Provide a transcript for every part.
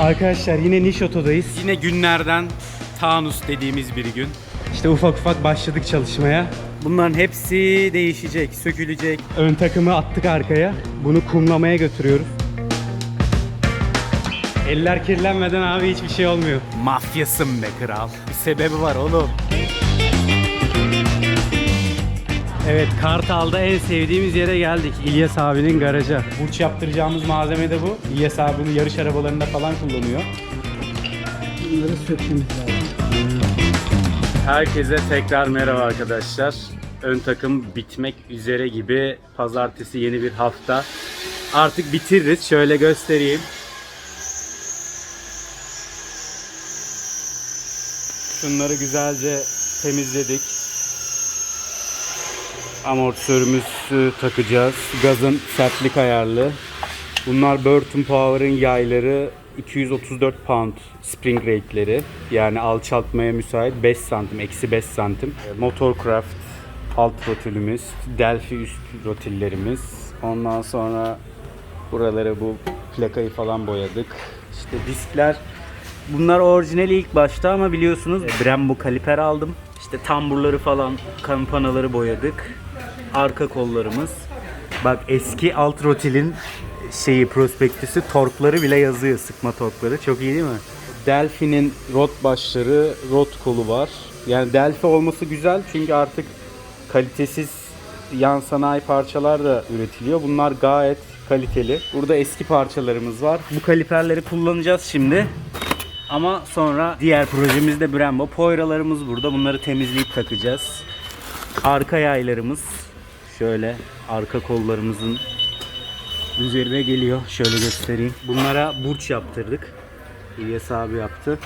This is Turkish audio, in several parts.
Arkadaşlar yine Niş Oto'dayız. Yine günlerden Tanus dediğimiz bir gün. İşte ufak ufak başladık çalışmaya. Bunların hepsi değişecek, sökülecek. Ön takımı attık arkaya. Bunu kumlamaya götürüyoruz. Eller kirlenmeden abi hiçbir şey olmuyor. Mafyasın be kral. Bir sebebi var oğlum. Evet Kartal'da en sevdiğimiz yere geldik. İlyas abinin garaja. Burç yaptıracağımız malzeme de bu. İlyas abi bunu yarış arabalarında falan kullanıyor. Bunları sökmemiz lazım. Herkese tekrar merhaba arkadaşlar. Ön takım bitmek üzere gibi. Pazartesi yeni bir hafta. Artık bitiririz. Şöyle göstereyim. Şunları güzelce temizledik. Amortisörümüzü takacağız. Gazın sertlik ayarlı. Bunlar Burton Power'ın yayları 234 pound spring rate'leri. Yani alçaltmaya müsait 5 santim, eksi 5 santim. Motorcraft alt rotülümüz, Delphi üst rotillerimiz. Ondan sonra buralara bu plakayı falan boyadık. İşte diskler Bunlar orijinali ilk başta ama biliyorsunuz Brembo kaliper aldım. İşte tamburları falan, kampanaları boyadık. Arka kollarımız. Bak eski alt rotilin şeyi prospektüsü torkları bile yazıyor sıkma torkları. Çok iyi değil mi? Delphi'nin rot başları, rot kolu var. Yani Delphi olması güzel çünkü artık kalitesiz yan sanayi parçalar da üretiliyor. Bunlar gayet kaliteli. Burada eski parçalarımız var. Bu kaliperleri kullanacağız şimdi. Ama sonra diğer projemizde Brembo. Poyralarımız burada. Bunları temizleyip takacağız. Arka yaylarımız şöyle arka kollarımızın üzerine geliyor. Şöyle göstereyim. Bunlara burç yaptırdık. İlyas abi yaptı.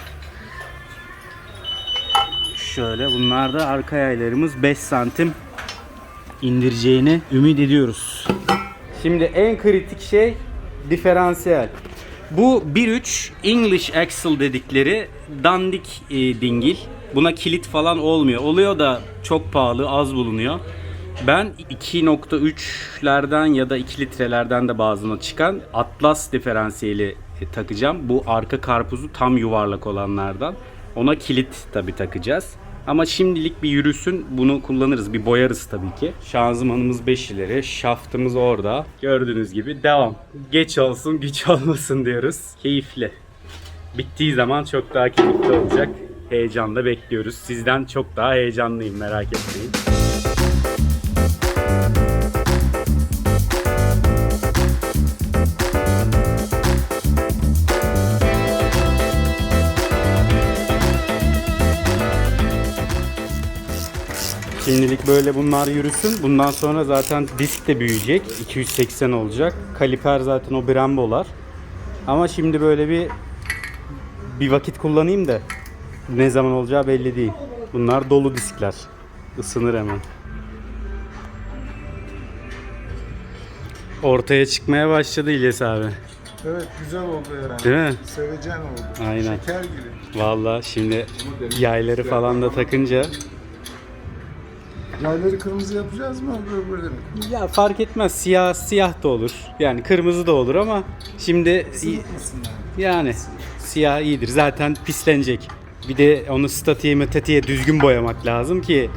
Şöyle bunlar da arka yaylarımız 5 santim indireceğini ümit ediyoruz. Şimdi en kritik şey diferansiyel. Bu 1.3 English Axle dedikleri dandik e, dingil. Buna kilit falan olmuyor. Oluyor da çok pahalı, az bulunuyor. Ben 2.3'lerden ya da 2 litrelerden de bazına çıkan Atlas diferansiyeli e, takacağım. Bu arka karpuzu tam yuvarlak olanlardan. Ona kilit tabi takacağız. Ama şimdilik bir yürüsün bunu kullanırız. Bir boyarız tabii ki. Şanzımanımız 5 ileri. Şaftımız orada. Gördüğünüz gibi devam. Geç olsun güç olmasın diyoruz. Keyifli. Bittiği zaman çok daha keyifli olacak. Heyecanla bekliyoruz. Sizden çok daha heyecanlıyım merak etmeyin. Şimdilik böyle bunlar yürüsün. Bundan sonra zaten disk de büyüyecek. 280 olacak. Kaliper zaten o Brembo'lar. Ama şimdi böyle bir bir vakit kullanayım da ne zaman olacağı belli değil. Bunlar dolu diskler. Isınır hemen. Ortaya çıkmaya başladı İlyas abi. Evet güzel oldu yani. Değil mi? Sevecen oldu. Aynen. Şeker gibi. Valla şimdi yayları falan da takınca Yayları kırmızı yapacağız mı öbür öbür mi? Ya fark etmez. Siyah siyah da olur. Yani kırmızı da olur ama şimdi Sıvıtmasınlar. yani siyah iyidir. Zaten pislenecek. Bir de onu statiğe metatiğe düzgün boyamak lazım ki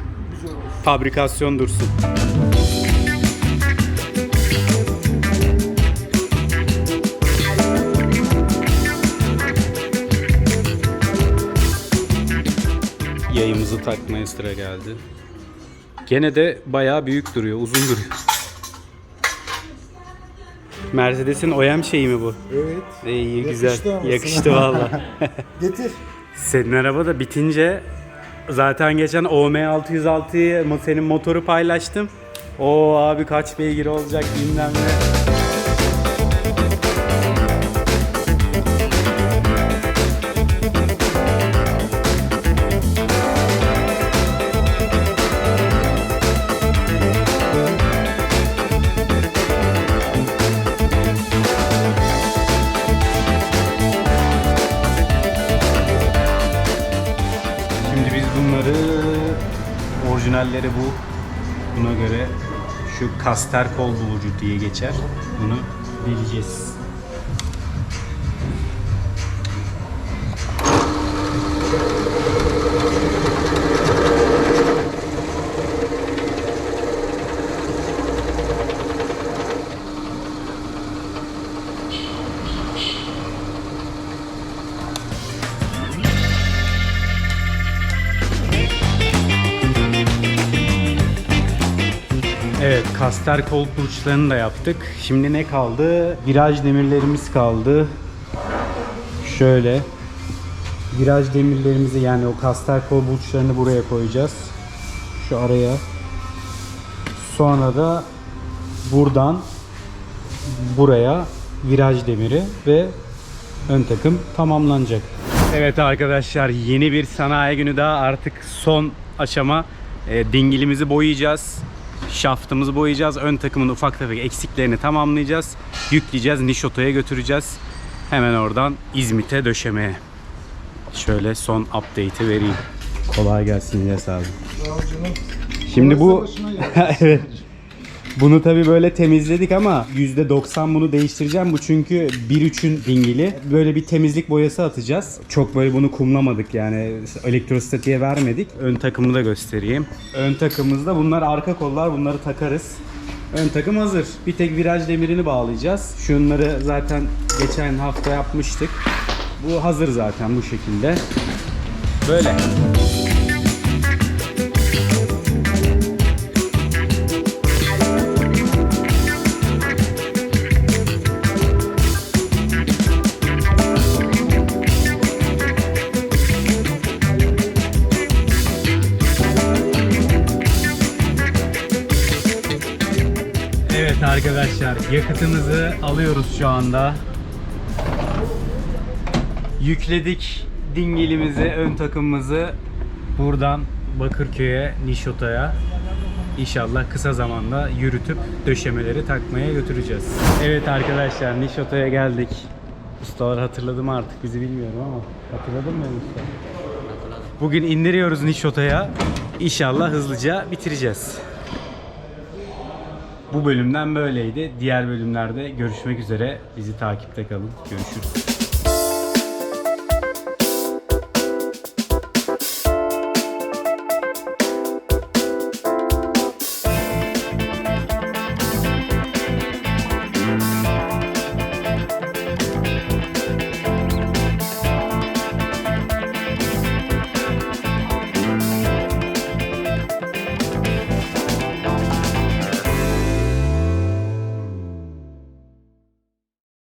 fabrikasyon dursun. Yayımızı takmaya sıra geldi. Gene de bayağı büyük duruyor, uzun duruyor. Mercedes'in OEM şeyi mi bu? Evet. İyi Yakıştı güzel. Yakıştı sana. valla. Getir. Senin araba da bitince zaten geçen OM 606'yı mo- senin motoru paylaştım. O abi kaç beygir olacak bilmem ne. Orijinalleri bu. Buna göre şu kaster kol bulucu diye geçer. Bunu deleceğiz. Kaster kol burçlarını da yaptık. Şimdi ne kaldı? Viraj demirlerimiz kaldı. Şöyle. Viraj demirlerimizi yani o kaster kol burçlarını buraya koyacağız. Şu araya. Sonra da buradan buraya viraj demiri ve ön takım tamamlanacak. Evet arkadaşlar yeni bir sanayi günü daha artık son aşama. E, dingilimizi boyayacağız. Şaftımızı boyayacağız. Ön takımın ufak tefek eksiklerini tamamlayacağız. Yükleyeceğiz. Nişoto'ya götüreceğiz. Hemen oradan İzmit'e döşemeye. Şöyle son update'i vereyim. Kolay gelsin İlyas abi. Şimdi bu evet. Bunu tabi böyle temizledik ama %90 bunu değiştireceğim. Bu çünkü 1.3'ün dingili. Böyle bir temizlik boyası atacağız. Çok böyle bunu kumlamadık yani elektrostatiğe vermedik. Ön takımı da göstereyim. Ön takımımızda bunlar arka kollar bunları takarız. Ön takım hazır. Bir tek viraj demirini bağlayacağız. Şunları zaten geçen hafta yapmıştık. Bu hazır zaten bu şekilde. Böyle. Arkadaşlar yakıtımızı alıyoruz şu anda. Yükledik dingilimizi, ön takımımızı buradan Bakırköy'e, Nişota'ya İnşallah kısa zamanda yürütüp döşemeleri takmaya götüreceğiz. Evet arkadaşlar Nişota'ya geldik. Ustalar hatırladı mı artık bizi bilmiyorum ama hatırladın mı usta? Bugün indiriyoruz Nişota'ya. İnşallah hızlıca bitireceğiz. Bu bölümden böyleydi. Diğer bölümlerde görüşmek üzere. Bizi takipte kalın. Görüşürüz.